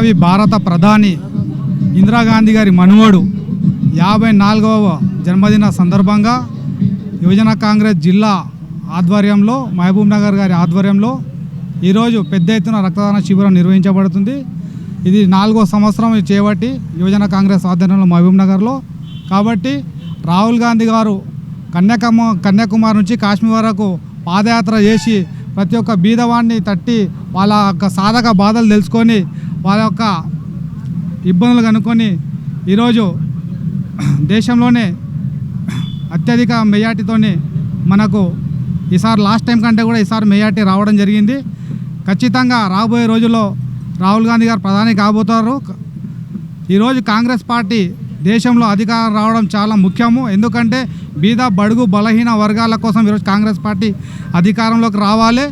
భావి భారత ప్రధాని ఇందిరాగాంధీ గారి మనువడు యాభై నాలుగవ జన్మదిన సందర్భంగా యువజన కాంగ్రెస్ జిల్లా ఆధ్వర్యంలో మహబూబ్ నగర్ గారి ఆధ్వర్యంలో ఈరోజు పెద్ద ఎత్తున రక్తదాన శిబిరం నిర్వహించబడుతుంది. ఇది నాలుగో సంవత్సరం చేపట్టి యువజన కాంగ్రెస్ ఆధ్వర్యంలో మహబూబ్ నగర్లో. కాబట్టి రాహుల్ గాంధీ గారు కన్యాకుమ కన్యాకుమారి నుంచి కాశ్మీర్ వరకు పాదయాత్ర చేసి ప్రతి ఒక్క బీదవాడిని తట్టి వాళ్ళ యొక్క సాధక బాధలు తెలుసుకొని వాళ్ళ యొక్క ఇబ్బందులు కనుక్కొని ఈరోజు దేశంలోనే అత్యధిక మెజార్టీతోని మనకు ఈసారి లాస్ట్ టైం కంటే కూడా ఈసారి మెజార్టీ రావడం జరిగింది. ఖచ్చితంగా రాబోయే రోజుల్లో రాహుల్ గాంధీ గారు ప్రధాని కాబోతారు. ఈరోజు కాంగ్రెస్ పార్టీ దేశంలో అధికారం రావడం చాలా ముఖ్యము. ఎందుకంటే బీద బడుగు బలహీన వర్గాల కోసం ఈరోజు కాంగ్రెస్ పార్టీ అధికారంలోకి రావాలి.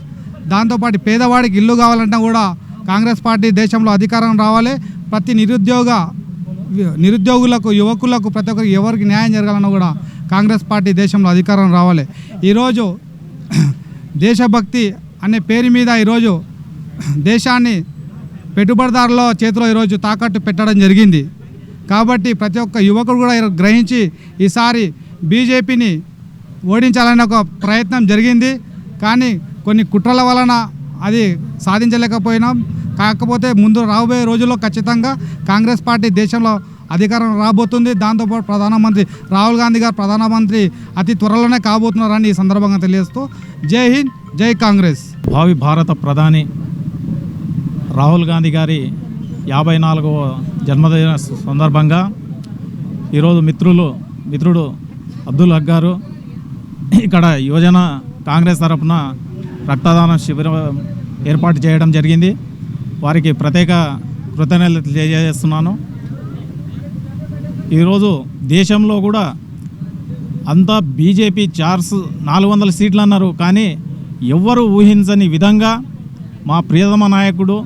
దాంతోపాటు పేదవాడికి ఇల్లు కావాలంటే కూడా కాంగ్రెస్ పార్టీ దేశంలో అధికారం రావాలి. ప్రతి నిరుద్యోగ నిరుద్యోగులకు యువకులకు ప్రతి ఒక్కరికి ఎవరికి న్యాయం జరగాలన్నా కూడా కాంగ్రెస్ పార్టీ దేశంలో అధికారం రావాలి. ఈరోజు దేశభక్తి అనే పేరు మీద ఈరోజు దేశాన్ని పెట్టుబడిదారుల చేతిలో ఈరోజు తాకట్టు పెట్టడం జరిగింది. కాబట్టి ప్రతి ఒక్క యువకుడు కూడా గ్రహించి ఈసారి బీజేపీని ఓడించాలనే ఒక ప్రయత్నం జరిగింది. కానీ కొన్ని కుట్రల వలన అది సాధించలేకపోయినాం. కాకపోతే ముందు రాబోయే రోజుల్లో ఖచ్చితంగా కాంగ్రెస్ పార్టీ దేశంలో అధికారం రాబోతుంది. దాంతోపాటు ప్రధానమంత్రి రాహుల్ గాంధీ గారు ప్రధానమంత్రి అతి త్వరలోనే కాబోతున్నారని ఈ సందర్భంగా తెలియజేస్తూ జై హింద్ జై కాంగ్రెస్. భావి భారత ప్రధాని రాహుల్ గాంధీ గారి యాభై నాలుగవ జన్మదిన సందర్భంగా ఈరోజు మిత్రులు మిత్రుడు అబ్దుల్ హక్ గారు ఇక్కడ యువజన కాంగ్రెస్ తరఫున రక్తదానం శిబిరం ఏర్పాటు చేయడం జరిగింది. వారికి ప్రత్యేక కృతజ్ఞతలు తెలియజేస్తున్నాను. ఈరోజు దేశంలో కూడా అంతా బీజేపీ చార్స్ నాలుగు వందల సీట్లు అన్నారు. కానీ ఎవ్వరు ఊహించని విధంగా మా ప్రియతమ నాయకుడు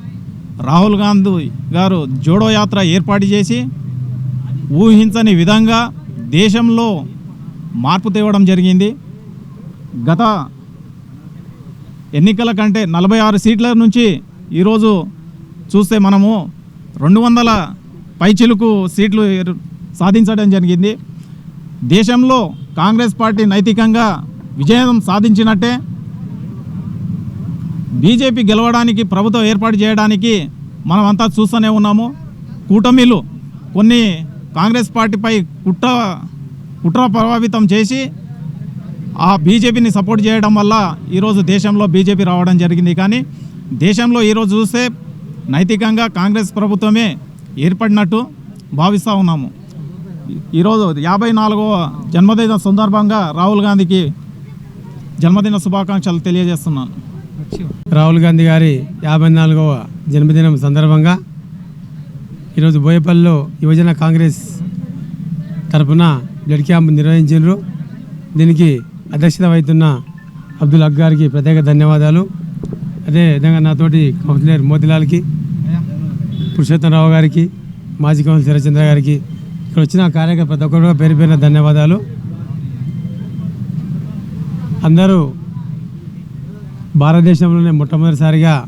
రాహుల్ గాంధీ గారు జోడో యాత్ర ఏర్పాటు చేసి ఊహించని విధంగా దేశంలో మార్పు తేవడం జరిగింది. గత ఎన్నికల కంటే నలభై ఆరు సీట్ల నుంచి ఈరోజు చూస్తే మనము రెండు వందల పైచిలుకు సీట్లు సాధించడం జరిగింది. దేశంలో కాంగ్రెస్ పార్టీ నైతికంగా విజయం సాధించినట్టే బీజేపీ గెలవడానికి ప్రభుత్వం ఏర్పాటు చేయడానికి మనమంతా చూస్తూనే ఉన్నాము. కూటమిలు కొన్ని కాంగ్రెస్ పార్టీపై కుట్ర కుట్ర ప్రభావితం చేసి ఆ బీజేపీని సపోర్ట్ చేయడం వల్ల ఈరోజు దేశంలో బీజేపీ రావడం జరిగింది. కానీ దేశంలో ఈరోజు చూస్తే నైతికంగా కాంగ్రెస్ ప్రభుత్వమే ఏర్పడినట్టు భావిస్తూ ఉన్నాము. ఈరోజు యాభై నాలుగవ జన్మదిన సందర్భంగా రాహుల్ గాంధీకి జన్మదిన శుభాకాంక్షలు తెలియజేస్తున్నాను. రాహుల్ గాంధీ గారి యాభై నాలుగవ జన్మదినం సందర్భంగా ఈరోజు బోయపల్లిలో యువజన కాంగ్రెస్ తరపున బ్లడ్ క్యాంప్ నిర్వహించారు దీనికి అధ్యక్షత వహిస్తున్న అబ్దుల్ అక్ గారికి ప్రత్యేక ధన్యవాదాలు. అదే విధంగా నాతోటి కౌన్సిలర్ మోతిలాల్కి పురుషోత్తమరావు గారికి మాజీ కౌన్సిలర్ చంద్ర గారికి ఇక్కడ వచ్చిన కార్యకర్త ప్రతి ఒక్కరు పేరు పేరున ధన్యవాదాలు. అందరూ భారతదేశంలోనే మొట్టమొదటిసారిగా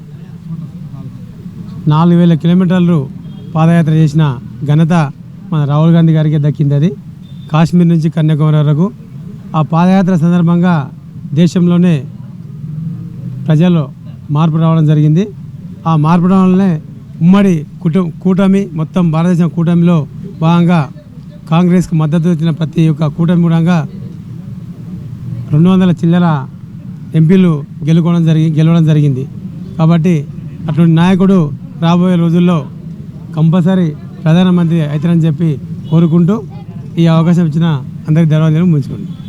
నాలుగు వేల కిలోమీటర్లు పాదయాత్ర చేసిన ఘనత మన రాహుల్ గాంధీ గారికి దక్కింది అది. కాశ్మీర్ నుంచి కన్యాకుమారి వరకు. ఆ పాదయాత్ర సందర్భంగా దేశంలోనే ప్రజలు మార్పు రావడం జరిగింది. ఆ మార్పు రావడం ఉమ్మడి కుటు కూటమి మొత్తం భారతదేశం కూటమిలో భాగంగా కాంగ్రెస్కు మద్దతు ఇచ్చిన ప్రతి ఒక్క కూటమి కూడా రెండు వందల చిల్లర ఎంపీలు గెలుకోవడం జరిగి గెలవడం జరిగింది. కాబట్టి అటువంటి నాయకుడు రాబోయే రోజుల్లో కంపల్సరీ ప్రధానమంత్రి అవుతారని చెప్పి కోరుకుంటూ ఈ అవకాశం ఇచ్చిన అందరికీ ధన్యవాదాలు ముంచుకోండి